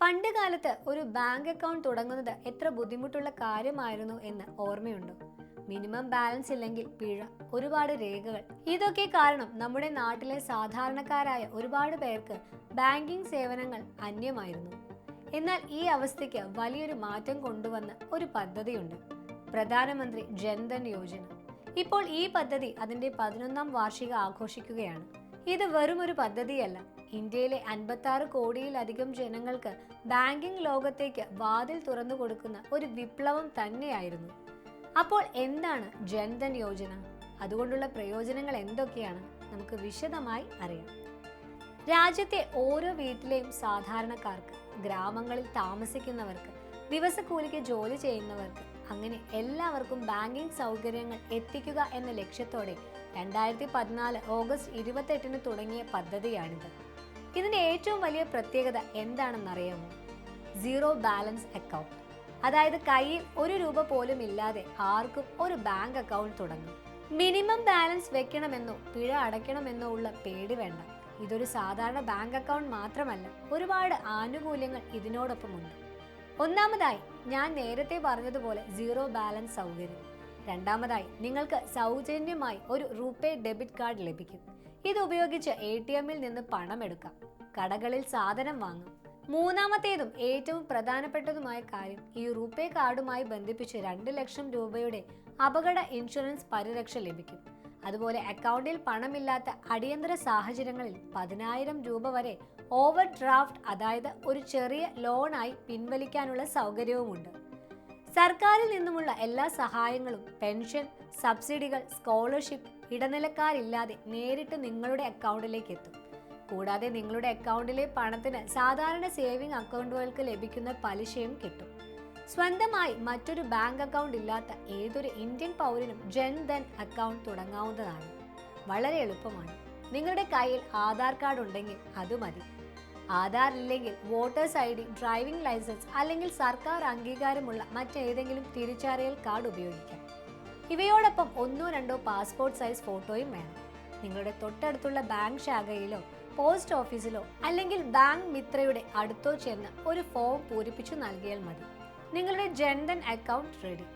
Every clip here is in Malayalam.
പണ്ട് കാലത്ത് ഒരു ബാങ്ക് അക്കൗണ്ട് തുടങ്ങുന്നത് എത്ര ബുദ്ധിമുട്ടുള്ള കാര്യമായിരുന്നു എന്ന് ഓർമ്മയുണ്ടോ? മിനിമം ബാലൻസ് ഇല്ലെങ്കിൽ പിഴ ഒരുപാട് രേഖകൾ. ഇതൊക്കെ കാരണം നമ്മുടെ നാട്ടിലെ സാധാരണക്കാരായ ഒരുപാട് പേർക്ക് ബാങ്കിംഗ് സേവനങ്ങൾ അന്യമായിരുന്നു. എന്നാൽ ഈ അവസ്ഥയ്ക്ക് വലിയൊരു മാറ്റം കൊണ്ടുവന്ന ഒരു പദ്ധതിയുണ്ട്. പ്രധാനമന്ത്രി ജൻധൻ യോജന. ഇപ്പോൾ ഈ പദ്ധതി അതിന്റെ പതിനൊന്നാം വാർഷിക ആഘോഷിക്കുകയാണ്. ഇത് വെറും ഒരു പദ്ധതിയല്ല ഇന്ത്യയിലെ അൻപത്തി ആറ് കോടിയിലധികം ജനങ്ങൾക്ക് ബാങ്കിംഗ് ലോകത്തേക്ക് വാതിൽ തുറന്നു കൊടുക്കുന്ന ഒരു വിപ്ലവം തന്നെയായിരുന്നു. അപ്പോൾ എന്താണ് ജൻധൻ യോജന? അതുകൊണ്ടുള്ള പ്രയോജനങ്ങൾ എന്തൊക്കെയാണ്? നമുക്ക് വിശദമായി അറിയാം. രാജ്യത്തെ ഓരോ വീട്ടിലെയും സാധാരണക്കാർക്ക് ഗ്രാമങ്ങളിൽ താമസിക്കുന്നവർക്ക് ദിവസക്കൂലിക്ക് ജോലി ചെയ്യുന്നവർക്ക് അങ്ങനെ എല്ലാവർക്കും ബാങ്കിംഗ് സൗകര്യങ്ങൾ എത്തിക്കുക എന്ന ലക്ഷ്യത്തോടെ രണ്ടായിരത്തി പതിനാല് ഓഗസ്റ്റ് ഇരുപത്തെട്ടിന് തുടങ്ങിയ പദ്ധതിയാണിത്. ഇതിന്റെ ഏറ്റവും വലിയ പ്രത്യേകത എന്താണെന്നറിയാമോ? സീറോ ബാലൻസ് അക്കൗണ്ട് അതായത് കയ്യിൽ ഒരു രൂപ പോലും ഇല്ലാതെ ആർക്കും ഒരു ബാങ്ക് അക്കൗണ്ട് തുടങ്ങും. മിനിമം ബാലൻസ് വെക്കണമെന്നോ പിഴ അടയ്ക്കണമെന്നോ ഉള്ള പേടി വേണ്ട. ഇതൊരു സാധാരണ ബാങ്ക് അക്കൗണ്ട് മാത്രമല്ല ഒരുപാട് ആനുകൂല്യങ്ങൾ ഇതിനോടൊപ്പമുണ്ട്. ഒന്നാമതായി ഞാൻ നേരത്തെ പറഞ്ഞതുപോലെ സീറോ ബാലൻസ് സൗകര്യം. രണ്ടാമതായി നിങ്ങൾക്ക് സൗജന്യമായി ഒരു റൂപേ ഡെബിറ്റ് കാർഡ് ലഭിക്കും. ഇത് ഉപയോഗിച്ച് എ ടി എമ്മിൽ നിന്ന് പണം എടുക്കാം. കടകളിൽ സാധനം വാങ്ങാം. മൂന്നാമത്തേതും ഏറ്റവും പ്രധാനപ്പെട്ടതുമായ കാര്യം ഈ റൂപേ കാർഡുമായി ബന്ധിപ്പിച്ച് രണ്ട് ലക്ഷം രൂപയുടെ അപകട ഇൻഷുറൻസ് പരിരക്ഷ ലഭിക്കും. അതുപോലെ അക്കൗണ്ടിൽ പണമില്ലാത്ത അടിയന്തര സാഹചര്യങ്ങളിൽ പതിനായിരം രൂപ വരെ ഓവർ ഡ്രാഫ്റ്റ് അതായത് ഒരു ചെറിയ ലോണായി പിൻവലിക്കാനുള്ള സൗകര്യവുമുണ്ട്. സർക്കാരിൽ നിന്നുമുള്ള എല്ലാ സഹായങ്ങളും പെൻഷൻ സബ്സിഡികൾ സ്കോളർഷിപ്പ് ഇടനിലക്കാരില്ലാതെ നേരിട്ട് നിങ്ങളുടെ അക്കൗണ്ടിലേക്ക് എത്തും. കൂടാതെ നിങ്ങളുടെ അക്കൗണ്ടിലെ പണത്തിന് സാധാരണ സേവിംഗ് അക്കൗണ്ടുകൾക്ക് ലഭിക്കുന്ന പലിശയും കിട്ടും. സ്വന്തമായി മറ്റൊരു ബാങ്ക് അക്കൗണ്ട് ഇല്ലാത്ത ഏതൊരു ഇന്ത്യൻ പൗരനും ജൻധൻ അക്കൗണ്ട് തുടങ്ങാവുന്നതാണ്. വളരെ എളുപ്പമാണ്. നിങ്ങളുടെ കയ്യിൽ ആധാർ കാർഡ് ഉണ്ടെങ്കിൽ അത് മതി. ആധാർ ഇല്ലെങ്കിൽ voters I D driving licence അല്ലെങ്കിൽ സർക്കാർ അംഗീകാരമുള്ള മറ്റേതെങ്കിലും തിരിച്ചറിയൽ കാർഡ് ഉപയോഗിക്കാം. ഇവയോടൊപ്പം ഒന്നോ രണ്ടോ പാസ്പോർട്ട് സൈസ് ഫോട്ടോയും വേണം. നിങ്ങളുടെ തൊട്ടടുത്തുള്ള ബാങ്ക് ശാഖയിലോ പോസ്റ്റ് ഓഫീസിലോ അല്ലെങ്കിൽ ബാങ്ക് മിത്രയുടെ അടുത്തോ ചെന്ന് ഒരു ഫോം പൂരിപ്പിച്ചു നൽകിയാൽ മതി. നിങ്ങളുടെ ജൻധൻ അക്കൗണ്ട് റെഡി.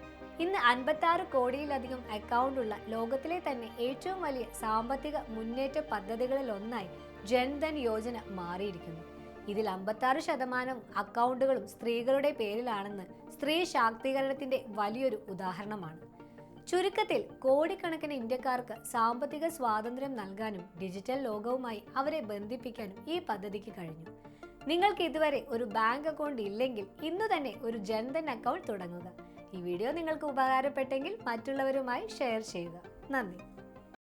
ഇന്ന് അൻപത്തി കോടിയിലധികം അക്കൗണ്ട് ഉള്ള ലോകത്തിലെ തന്നെ ഏറ്റവും വലിയ സാമ്പത്തിക മുന്നേറ്റ പദ്ധതികളിൽ ഒന്നായി ജൻധൻ യോജന മാറിയിരിക്കുന്നു. ഇതിൽ അമ്പത്താറ് ശതമാനം അക്കൗണ്ടുകളും സ്ത്രീകളുടെ പേരിലാണെന്ന് സ്ത്രീ ശാക്തീകരണത്തിന്റെ വലിയൊരു ഉദാഹരണമാണ്. ചുരുക്കത്തിൽ കോടിക്കണക്കിന് ഇന്ത്യക്കാർക്ക് സാമ്പത്തിക സ്വാതന്ത്ര്യം നൽകാനും ഡിജിറ്റൽ ലോകവുമായി അവരെ ബന്ധിപ്പിക്കാനും ഈ പദ്ധതിക്ക് കഴിഞ്ഞു. നിങ്ങൾക്ക് ഇതുവരെ ഒരു ബാങ്ക് അക്കൗണ്ട് ഇല്ലെങ്കിൽ ഇന്നു തന്നെ ഒരു ജൻധൻ അക്കൗണ്ട് തുടങ്ങുക. ഈ വീഡിയോ നിങ്ങൾക്ക് ഉപകാരപ്പെട്ടെങ്കിൽ മറ്റുള്ളവരുമായി ഷെയർ ചെയ്യുക. നന്ദി.